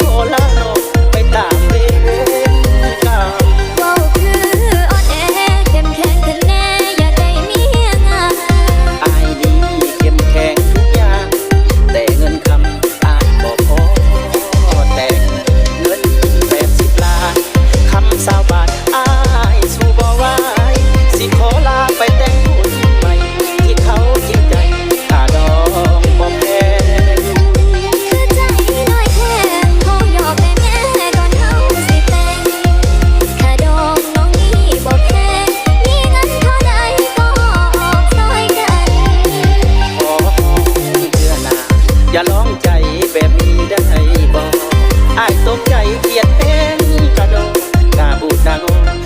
Nicolano. อย่าล้องใจแบบนี้ได้บอกอายตกใจเกียดเป็นกระโดงกาบูดนาง